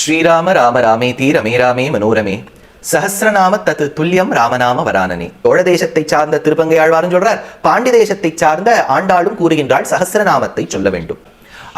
ஸ்ரீராம ராம ராமேதி ரமே ராமே மனோரமே சஹசிரநாம தத்து துல்லியம் ராமநாம வரானனே. சோழ தேசத்தை சார்ந்த திருப்பங்கை ஆழ்வாரும் சொல்றார் பாண்டி தேசத்தை சார்ந்த ஆண்டாளும் கூறுகின்றாள் சஹசிரநாமத்தை சொல்ல வேண்டும்.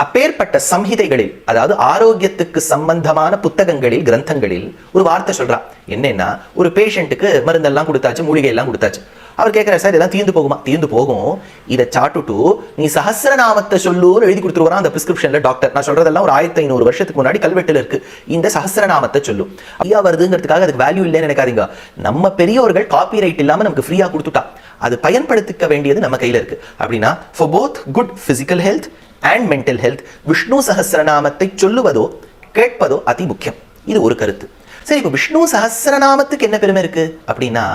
அப்பேற்பட்ட சம்ஹிதைகளில் அதாவது ஆரோக்கியத்துக்கு சம்பந்தமான புத்தகங்களில் கிரந்தங்களில் ஒரு வார்த்தை சொல்றா என்னன்னா ஒரு பேஷண்ட்டுக்கு மருந்தெல்லாம் கொடுத்தாச்சு மூலிகை எல்லாம் கொடுத்தாச்சு. அவர் கேட்கிறார் சார் இதெல்லாம் தீர்ந்து போகுமா? தீர்ந்து போகும். இதை சாட்டுட்டு நீ சஹசிரநாமத்தை சொல்லுன்னு எழுதி கொடுத்துருவான் அந்த பிரிஸ்கிரிப்ஷன்ல டாக்டர் நான் சொல்றதெல்லாம் ஒரு ஆயிரத்தி ஐநூறு வருஷத்துக்கு முன்னாடி கல்வெட்டுல இருக்கு. இந்த சஹசிரநாமத்தை சொல்லும் ஐயா வருதுங்கிறதுக்காக அதுக்கு வேல்யூ இல்லைன்னு நினைக்காதீங்க. நம்ம பெரியவர்கள் காப்பி ரைட் இல்லாம நமக்கு ஃப்ரீயா கொடுத்துட்டா அது பயன்படுத்திக்க வேண்டியது நம்ம கையில இருக்கு. அப்படின்னா for both good physical health and mental health Vishnu சஹசிரநாமத்தை சொல்லுவதோ கேட்பதோ அதி முக்கியம். இது ஒரு கருத்து. சரி இப்போ விஷ்ணு சஹசிரநாமத்துக்கு என்ன பெருமை இருக்கு? அப்படின்னா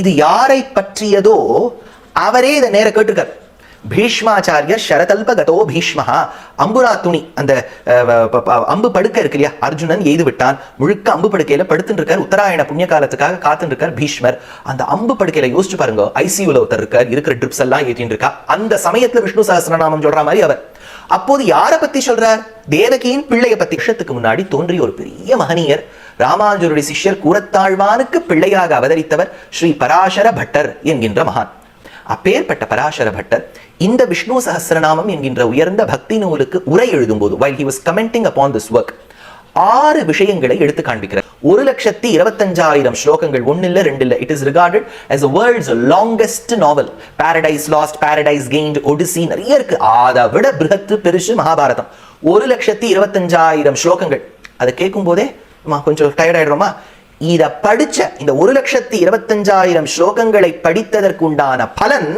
இது யாரை பற்றியதோ அவரே இதை நேர கேட்டிருக்கார். பீஷ்மாச்சாரிய சரதல்பகதோ பீஷ்மஹா. அம்புரா துணி அந்த அம்பு படுக்கை இருக்கு இல்லையா? அர்ஜுனன் எய்து விட்டான். முழுக்க அம்பு படுக்கையில படுத்துட்டு இருக்கார். உத்தராயண புண்ணிய காலத்துக்காக காத்துட்டு இருக்கார் பீஷ்மர். அந்த அம்பு படுக்கையில யோசிச்சு பாருங்க. ஐசியூல ஒருத்தர் இருக்கார். இருக்கிற ட்ரிப்ஸ் எல்லாம் ஏற்றிட்டு இருக்கா. அந்த சமயத்துல விஷ்ணு சஹசிரநாமம் சொல்ற மாதிரி அவர். அப்போது யாரை பத்தி சொல்றார்? தேவகியின் பிள்ளைய பத்தி. வருஷத்துக்கு முன்னாடி தோன்றிய ஒரு பெரிய மகனியர் ராமானுஜருடைய சிஷ்யர் கூரத்தாழ்வானுக்கு பிள்ளையாக அவதரித்தவர் ஸ்ரீ பராசர பட்டர் என்கின்ற மகான். அப்பேற்பட்ட பராசர பட்டர் இந்த விஷ்ணு சகசிரநாமம் என்கின்ற உயர்ந்த பக்தி நூலுக்கு உரை எழுதும்போது while he was commenting upon this work ஆறு விஷயங்களை எடுத்து காண்பிக்கிறார். ஒரு லட்சத்தி இருபத்தஞ்சாயிரம் ஸ்லோகங்கள் ஒன்னு இல்ல ரெண்டு இல்ல it is recorded as world's longest novel Paradise Lost Paradise Gained Odyssey நிறைய இருக்கு. அதை விட பிருகத்து பெருசு மகாபாரதம். ஒரு லட்சத்தி இருபத்தஞ்சாயிரம் ஸ்லோகங்கள். அதை கேட்கும் போதே கொஞ்சம் டயர்ட் ஆயிடுறோமா? இத படிச்ச இந்த ஒரு லட்சத்தி இருபத்தஞ்சாயிரம் ஸ்லோகங்களை படித்ததற்குண்டான பலன்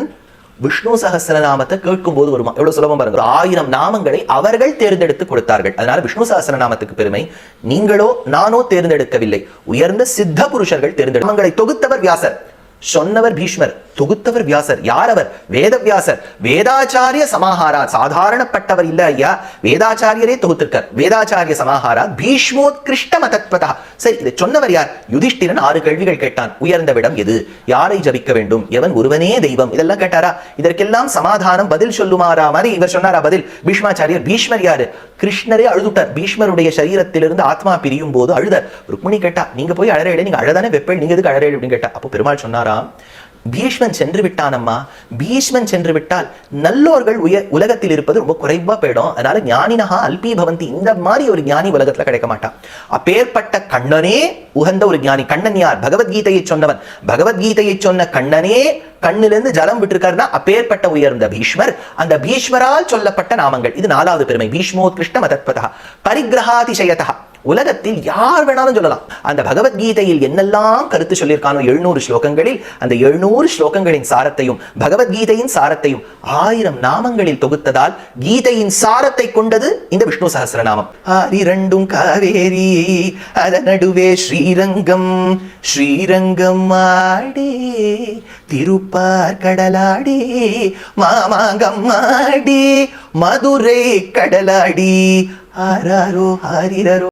விஷ்ணு சஹஸ்ரநாமத்தை கேட்கும் போது வருமா? எவ்வளவு சுலபம் பாருங்க. ஒரு ஆயிரம் நாமங்களை அவர்கள் தேர்ந்தெடுத்து கொடுத்தார்கள். அதனால விஷ்ணு சஹஸ்ரநாமத்துக்கு பெருமை. நீங்களோ நானோ தேர்ந்தெடுக்கவில்லை. உயர்ந்த சித்த புருஷர்கள் தேர்ந்தெடு தொகுத்தவர் வியாசர் சொன்னவர் பீஷ்மர். தொகுத்தவர் வியாசர். யார் அவர் வேதவியாசர். வேதாச்சாரிய சமாஹாரா. சாதாரணப்பட்டவர் இல்ல ஐயா. வேதாச்சாரியரே தொகுத்திருக்கார். வேதாச்சாரிய சமாஹாரா பீஷ்மோத்கிருஷ்ட மதத்வதா சரி இதை சொன்னவர் யார்? யுதிஷ்டிரன் ஆறு கேள்விகள் கேட்டான். உயர்ந்த விடம் எது? யாரை ஜபிக்க வேண்டும்? எவன் ஒருவனே தெய்வம். இதெல்லாம் கேட்டாரா? இதற்கெல்லாம் சமாதானம் பதில் சொல்லுமாறா மாதிரி இவர் சொன்னாரா பதில்? பீஷ்மாச்சாரியர் பீஷ்மர் யாரு? கிருஷ்ணரே அழுதுட்டார். பீஷ்மருடைய சரீரத்திலிருந்து ஆத்மா பிரியும் போது அழுதார். ருக்மிணி கேட்டா நீங்க போய் அழறேடு நீங்க அழதானே வெப்பல் நீங்க எதுக்கு அழறேடு அப்படின்னு கேட்டா அப்போ பெருமாள் சொன்னாராம் பீஷ்மன் சென்று விட்டானம்மா. பீஷ்மன் சென்று விட்டால் நல்லோர்கள் உய உலகத்தில் இருப்பது ரொம்ப குறைவா போயிடும். அதனால ஞானினஹா அல்பி பவந்தி இந்த மாதிரி ஒரு ஞானி உலகத்துல கிடைக்க மாட்டான் அப்பேற்பட்ட கண்ணனே உகந்த ஒரு ஞானி. கண்ணன் யார்? பகவத்கீதையை சொன்னவன். பகவத்கீதையை சொன்ன கண்ணனே கண்ணிலிருந்து ஜலம் விட்டுருக்காருன்னா அப்பேற்பட்ட உயர்ந்த பீஷ்மர். அந்த பீஷ்மரால் சொல்லப்பட்ட நாமங்கள். இது நாலாவது பெருமை. பீஷ்மோத்கிருஷ்ட மதத்வதா. பரிகிரகாதிசயதா உலகத்தில் யார் வேணாலும் சொல்லலாம். அந்த பகவத்கீதையில் என்னெல்லாம் கருத்து சொல்லியிருக்கானோ எழுநூறு ஸ்லோகங்களில் அந்த எழுநூறு ஸ்லோகங்களின் சாரத்தையும் பகவத்கீதையின் சாரத்தையும் ஆயிரம் நாமங்களில் தொகுத்ததால் கீதையின் சாரத்தை கொண்டது இந்த விஷ்ணு சகசிரநாமம். ஆரிரண்டும் காவேரி அத நடுவே ஸ்ரீரங்கம் ஸ்ரீரங்கம் ஆடி திருப்பார் கடலாடி மாமாங்கம் ஆடி மதுரை கடலாடி ஆராரோ ஆரிரரோ